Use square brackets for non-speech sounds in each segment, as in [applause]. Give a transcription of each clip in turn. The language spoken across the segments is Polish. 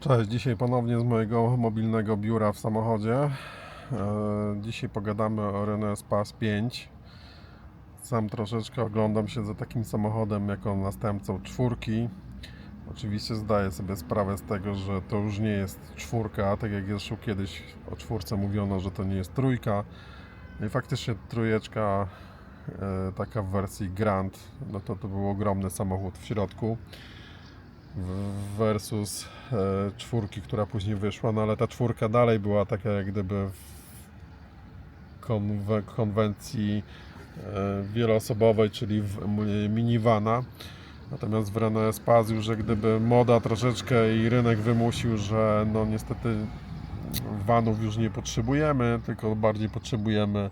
Cześć, dzisiaj ponownie z mojego mobilnego biura w samochodzie. E, Dzisiaj pogadamy o Renault Space 5. Sam troszeczkę oglądam się za takim samochodem jako następcą czwórki. Oczywiście zdaję sobie sprawę z tego, że to już nie jest czwórka, tak jak jeszcze kiedyś o czwórce mówiono, że to nie jest trójka. No i faktycznie trójeczka, e, taka w wersji Grand, no to to był ogromny samochód w środku versus e, czwórki, która później wyszła, no ale ta czwórka dalej była taka jak gdyby w konwe- konwencji e, wieloosobowej, czyli w m- minivana. Natomiast w Renault Espace już jak gdyby moda troszeczkę i rynek wymusił, że no niestety vanów już nie potrzebujemy, tylko bardziej potrzebujemy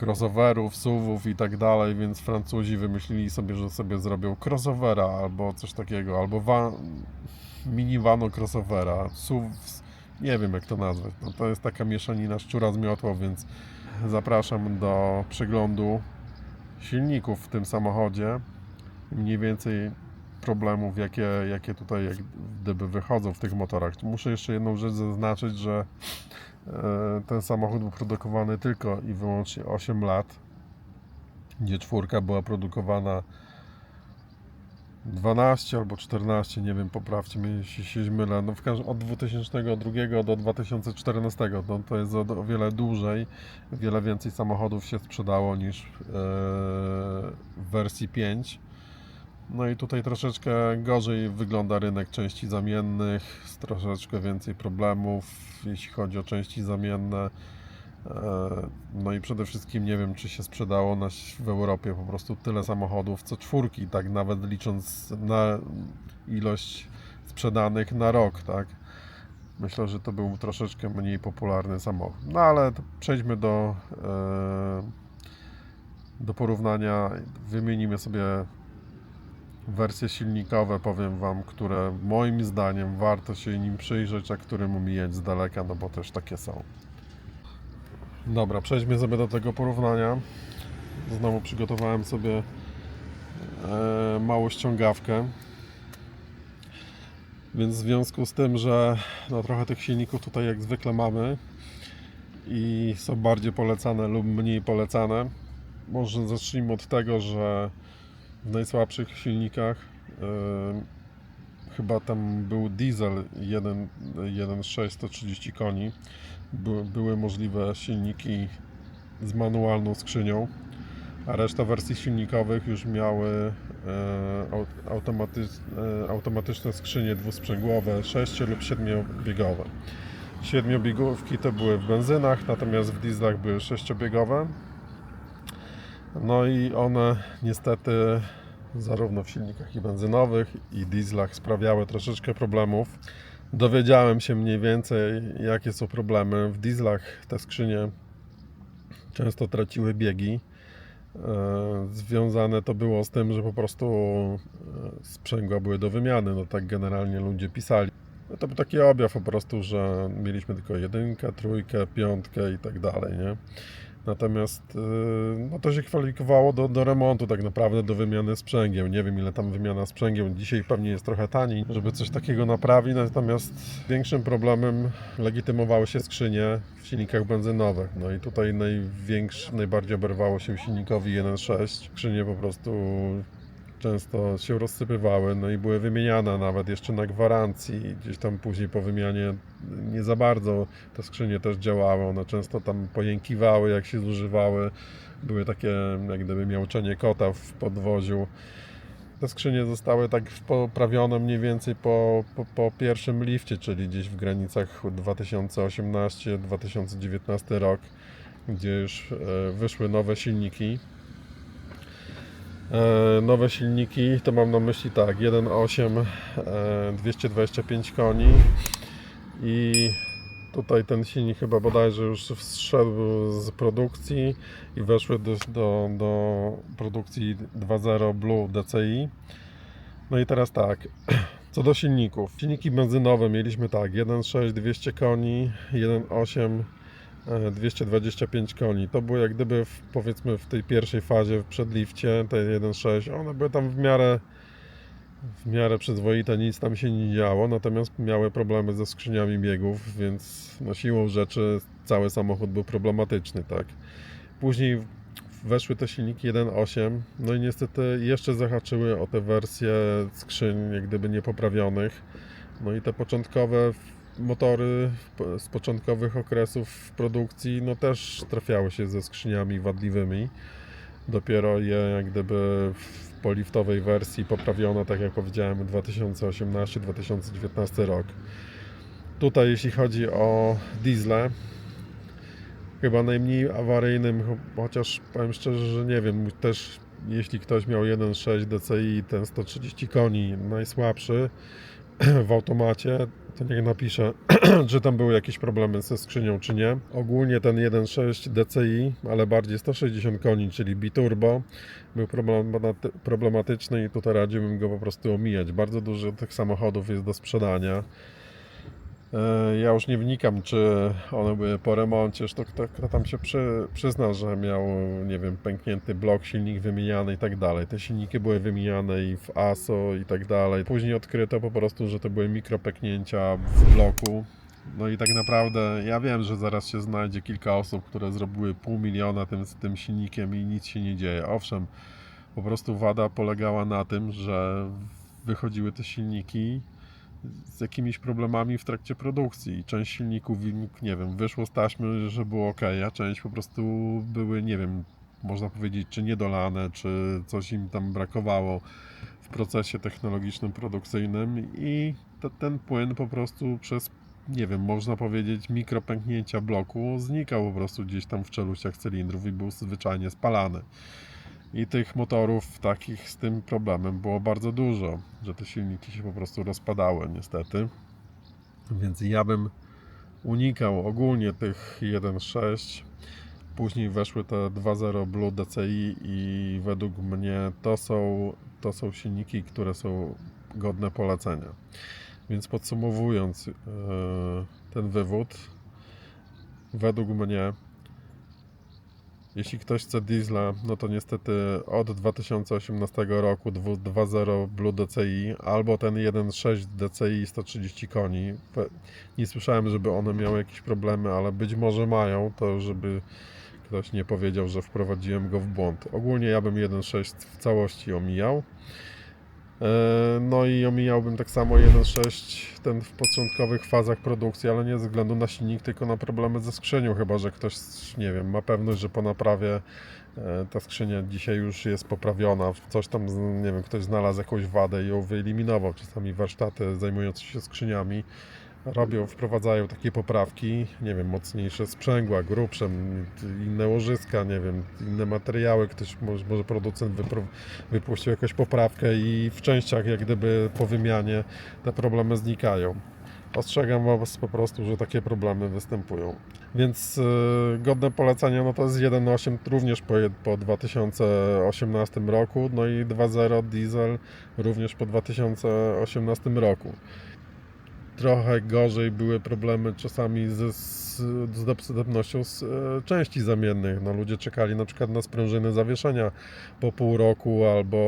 crossoverów, SUVów i tak dalej, więc Francuzi wymyślili sobie, że sobie zrobią crossovera albo coś takiego, albo van, minivano crossovera, SUV, nie wiem jak to nazwać. No, to jest taka mieszanina szczura z miotłą, więc zapraszam do przeglądu silników w tym samochodzie. Mniej więcej problemów, jakie, jakie tutaj jak gdyby wychodzą w tych motorach. Muszę jeszcze jedną rzecz zaznaczyć, że e, ten samochód był produkowany tylko i wyłącznie 8 lat, gdzie czwórka była produkowana 12 albo 14, nie wiem, poprawcie mnie, jeśli się mylę. No w każdym od 2002 do 2014, no to jest o, wiele dłużej, wiele więcej samochodów się sprzedało niż e, w wersji 5. No i tutaj troszeczkę gorzej wygląda rynek części zamiennych, troszeczkę więcej problemów, jeśli chodzi o części zamienne. E, No i przede wszystkim nie wiem, czy się sprzedało na, w Europie po prostu tyle samochodów co czwórki, tak nawet licząc na ilość sprzedanych na rok, tak. Myślę, że to był troszeczkę mniej popularny samochód. No ale przejdźmy do, e, do porównania. Wymienimy sobie wersje silnikowe, powiem Wam, które moim zdaniem warto się nim przyjrzeć, a którym omijać z daleka, no bo też takie są. Dobra, przejdźmy sobie do tego porównania. Znowu przygotowałem sobie e, małą ściągawkę. Więc w związku z tym, że no, trochę tych silników tutaj jak zwykle mamy i są bardziej polecane lub mniej polecane, może zacznijmy od tego, że w najsłabszych silnikach chyba tam był diesel 1 1.6 130 koni. By, były możliwe silniki z manualną skrzynią, a reszta wersji silnikowych już miały e, au- automaty, e, automatyczne skrzynie dwusprzęgłowe, 6 lub 7-biegowe. Siedmiobiegówki to były w benzynach, natomiast w dieslach były sześciobiegowe. No i one niestety zarówno w silnikach i benzynowych i dieslach sprawiały troszeczkę problemów. Dowiedziałem się mniej więcej jakie są problemy. W dieslach te skrzynie często traciły biegi. E, Związane to było z tym, że po prostu e, sprzęgła były do wymiany. No tak generalnie ludzie pisali. To był taki objaw po prostu, że mieliśmy tylko jedynkę, trójkę, piątkę i tak dalej, nie? Natomiast yy, no to się kwalifikowało do, do remontu tak naprawdę, do wymiany sprzęgieł. Nie wiem ile tam wymiana sprzęgieł. Dzisiaj pewnie jest trochę taniej, żeby coś takiego naprawić. Natomiast większym problemem legitymowały się skrzynie w silnikach benzynowych. No i tutaj największy, najbardziej oberwało się silnikowi 1.6. Skrzynie po prostu często się rozsypywały, no i były wymieniane nawet jeszcze na gwarancji. Gdzieś tam później po wymianie nie za bardzo te skrzynie też działały, one często tam pojękiwały jak się zużywały. Były takie jak gdyby miauczenie kota w podwoziu. Te skrzynie zostały tak poprawione mniej więcej po, po, po pierwszym lifcie, czyli gdzieś w granicach 2018-2019 rok, gdzie już e, wyszły nowe silniki. E, nowe silniki, to mam na myśli tak, 1.8 e, 225 koni i tutaj ten silnik chyba bodajże już wszedł z produkcji i weszły do, do, do produkcji 2.0 Blue DCI. No i teraz tak, [clears throat] co do silników. Silniki benzynowe mieliśmy tak, 1.6 200 koni, 1.8 e, 225 koni. To było jak gdyby w, powiedzmy w tej pierwszej fazie w przedlifcie, tej 1.6, one były tam w miarę w miarę przyzwoite, nic tam się nie działo, natomiast miały problemy ze skrzyniami biegów, więc no, siłą rzeczy cały samochód był problematyczny, tak. Później weszły te silniki 1.8, no i niestety jeszcze zahaczyły o te wersje skrzyń jak gdyby niepoprawionych. No i te początkowe motory z początkowych okresów produkcji, no też trafiały się ze skrzyniami wadliwymi. Dopiero je jak gdyby w poliftowej wersji poprawiono, tak jak powiedziałem, 2018-2019 rok. Tutaj jeśli chodzi o diesle, chyba najmniej awaryjnym, cho- chociaż powiem szczerze, że nie wiem, też jeśli ktoś miał 1.6 DCI, ten 130 koni, najsłabszy w automacie, to niech napisze, [clears throat] czy tam były jakieś problemy ze skrzynią, czy nie. Ogólnie ten 1.6 DCI, ale bardziej 160 koni, czyli biturbo, był problematy- problematyczny i tutaj radziłbym go po prostu omijać. Bardzo dużo tych samochodów jest do sprzedania. E, Ja już nie wnikam, czy one były po remoncie, to kto, kto tam się przy, przyzna, że miał, nie wiem, pęknięty blok, silnik wymieniany i tak dalej. Te silniki były wymieniane i w ASO i tak dalej. Później odkryto po prostu, że to były mikropęknięcia w bloku. No i tak naprawdę ja wiem, że zaraz się znajdzie kilka osób, które zrobiły pół miliona tym, tym silnikiem i nic się nie dzieje. Owszem, po prostu wada polegała na tym, że wychodziły te silniki z jakimiś problemami w trakcie produkcji. Część silników, nie wiem, wyszło z taśmy, że było ok, a część po prostu były, nie wiem, można powiedzieć, czy niedolane, czy coś im tam brakowało w procesie technologicznym, produkcyjnym i te, ten płyn po prostu przez, nie wiem, można powiedzieć, mikropęknięcia bloku znikał po prostu gdzieś tam w czeluściach cylindrów i był zwyczajnie spalany. I tych motorów takich z tym problemem było bardzo dużo, że te silniki się po prostu rozpadały niestety. Więc ja bym unikał ogólnie tych 1.6. Później weszły te 2.0 Blue DCI i według mnie to są, to są silniki, które są godne polecenia. Więc podsumowując yy, ten wywód, według mnie jeśli ktoś chce diesla, no to niestety od 2018 roku 2.0 Blue DCI albo ten 1.6 DCI 130 koni. Nie słyszałem, żeby one miały jakieś problemy, ale być może mają, to żeby ktoś nie powiedział, że wprowadziłem go w błąd. Ogólnie ja bym 1.6 w całości omijał. E, No i omijałbym tak samo 1.6 ten w początkowych fazach produkcji, ale nie ze względu na silnik, tylko na problemy ze skrzynią, chyba że ktoś, nie wiem, ma pewność, że po naprawie e, ta skrzynia dzisiaj już jest poprawiona, coś tam, nie wiem, ktoś znalazł jakąś wadę i ją wyeliminował. Czasami warsztaty zajmujące się skrzyniami robią, wprowadzają takie poprawki, nie wiem, mocniejsze sprzęgła, grubsze, inne łożyska, nie wiem, inne materiały, ktoś, może, producent wypuścił jakąś poprawkę i w częściach jak gdyby po wymianie te problemy znikają. Ostrzegam Was po prostu, że takie problemy występują. Więc yy, godne polecenia no to jest 1.8 również po, po 2018 roku, no i 2.0 diesel również po 2018 roku. Trochę gorzej były problemy czasami z, z, dostępnością z, e, części zamiennych. No, ludzie czekali na przykład na sprężyny zawieszenia po pół roku albo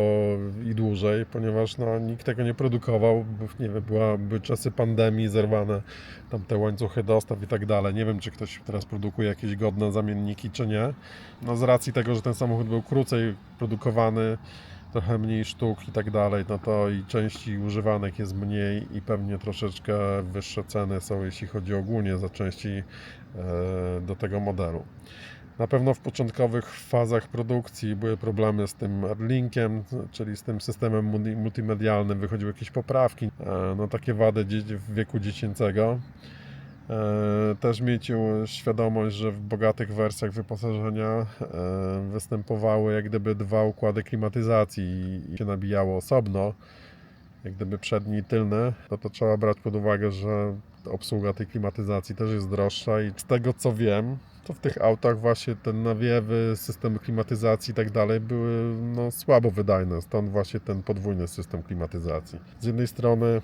i dłużej, ponieważ no, nikt tego nie produkował. Nie wiem, były czasy pandemii, zerwane tam te łańcuchy dostaw i tak dalej. Nie wiem, czy ktoś teraz produkuje jakieś godne zamienniki, czy nie. No, z racji tego, że ten samochód był krócej produkowany, trochę mniej sztuk i tak dalej, no to i części używanych jest mniej i pewnie troszeczkę wyższe ceny są, jeśli chodzi ogólnie za części e, do tego modelu. Na pewno w początkowych fazach produkcji były problemy z tym Airlinkiem, czyli z tym systemem multi- multimedialnym, wychodziły jakieś poprawki, e, no takie wady w wieku dziecięcego. E, Też mieć świadomość, że w bogatych wersjach wyposażenia e, występowały jak gdyby dwa układy klimatyzacji i się nabijało osobno, jak gdyby przedni i tylne, to to trzeba brać pod uwagę, że obsługa tej klimatyzacji też jest droższa i z tego co wiem, to w tych autach właśnie te nawiewy, systemy klimatyzacji i tak dalej były no, słabo wydajne, stąd właśnie ten podwójny system klimatyzacji. Z jednej strony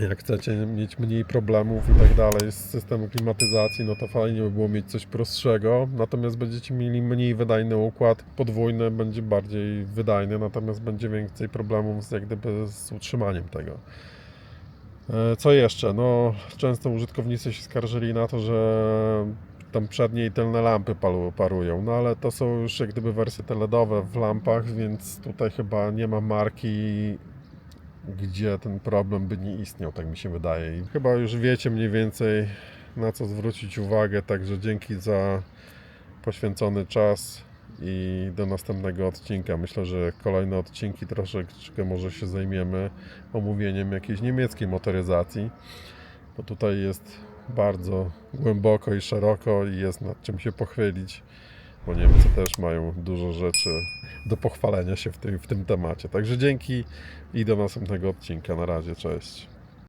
Jak chcecie mieć mniej problemów i tak dalej z systemem klimatyzacji, no to fajnie by było mieć coś prostszego. Natomiast będziecie mieli mniej wydajny układ, podwójny będzie bardziej wydajny, natomiast będzie więcej problemów z, jak gdyby z utrzymaniem tego. E, Co jeszcze? No, często użytkownicy się skarżyli na to, że tam przednie i tylne lampy parują, no ale to są już jak gdyby wersje teledowe w lampach, więc tutaj chyba nie ma marki, gdzie ten problem by nie istniał, tak mi się wydaje. I chyba już wiecie mniej więcej na co zwrócić uwagę, także dzięki za poświęcony czas i do następnego odcinka. Myślę, że kolejne odcinki troszeczkę może się zajmiemy omówieniem jakiejś niemieckiej motoryzacji, bo tutaj jest bardzo głęboko i szeroko i jest nad czym się pochylić, bo Niemcy też mają dużo rzeczy do pochwalenia się w tym, w tym temacie. Także dzięki i do następnego odcinka. Na razie, cześć.